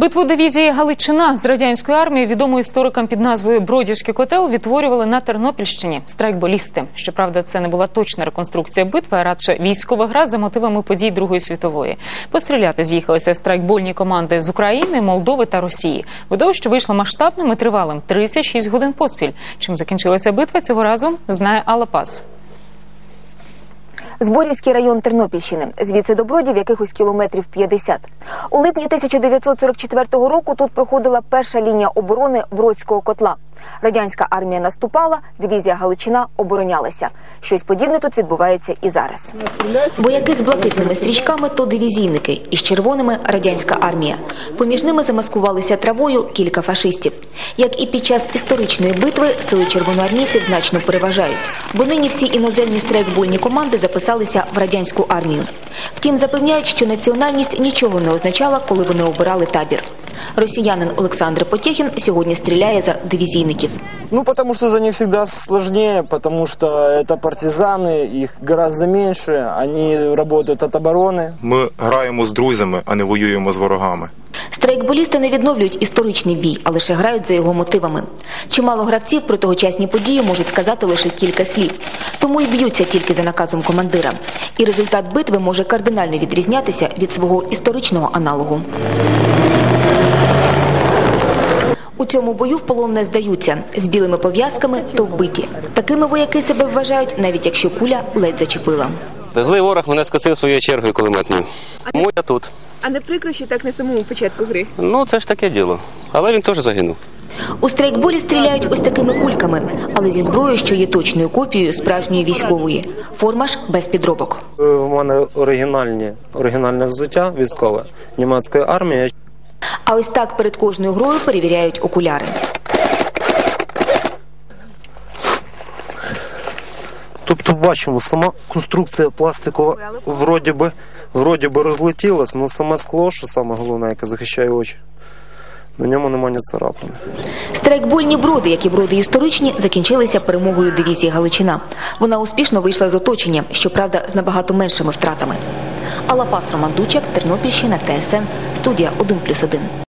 Битву дивізії Галичина з радянської армії відому історикам під назвою Бродівський котел відтворювали на Тернопільщині страйкболісти. Щоправда, це не була точна реконструкція битви, а радше військова гра за мотивами подій Другої світової. Постріляти з'їхалися страйкбольні команди з України, Молдови та Росії. Видовище вийшло масштабним і тривалим 36 годин поспіль. Чим закінчилася битва цього разу, знає Алла Пас. Зборівський район Тернопільщини, звідси до Бродів якихось кілометрів 50. У липні 1944 року тут проходила перша лінія оборони Бродського котла. Радянська армія наступала, дивізія Галичина оборонялася. Щось подібне тут відбувається і зараз. Вояки з блакитними стрічками то дивізійники, із червоними радянська армія. Поміж ними замаскувалися травою кілька фашистів. Як і під час історичної битви, сили червоноармійців значно переважають, бо нині всі іноземні страйкбольні команди записалися в радянську армію. Втім, запевняють, що національність нічого не означала, коли вони обирали табір. Росіянин Олександр Потєхін сьогодні стріляє за дивізійників. Ну, потому что за них всегда сложнее, потому что это партизаны, их гораздо меньше, они работают от обороны. Ми граємо з друзями, а не воюємо з ворогами. Страйкболісти не відновлюють історичний бій, а лише грають за його мотивами. Чимало гравців про тогочасні події можуть сказати лише кілька слів, тому й б'ються тільки за наказом командира. І результат битви може кардинально відрізнятися від свого історичного аналогу. У цьому бою в полон не здаються з білими пов'язками, то вбиті. Такими вояки себе вважають, навіть якщо куля ледь зачепила. Злий ворог мене скосив своєю чергою кулеметною. Тому я тут. А не прикро, що так на самому початку гри. Ну, це ж таке діло. Але він теж загинув. У страйкболі стріляють ось такими кульками, але зі зброєю, що є точною копією справжньої військової. Форма ж без підробок. У мене оригінальні, оригінальне взуття військове німецької армії. А ось так перед кожною грою перевіряють окуляри. Тобто бачимо, сама конструкція пластикова вроді би, вроді би розлетілась, але саме скло, що саме головне, яке захищає очі, на ньому немає ні царапини. Страйкбольні броди, як і броди історичні, закінчилися перемогою дивізії Галичина. Вона успішно вийшла з оточення, щоправда, з набагато меншими втратами. Алапас Роман Дучак, Тернопільщина, ТСН, студія 1+,1.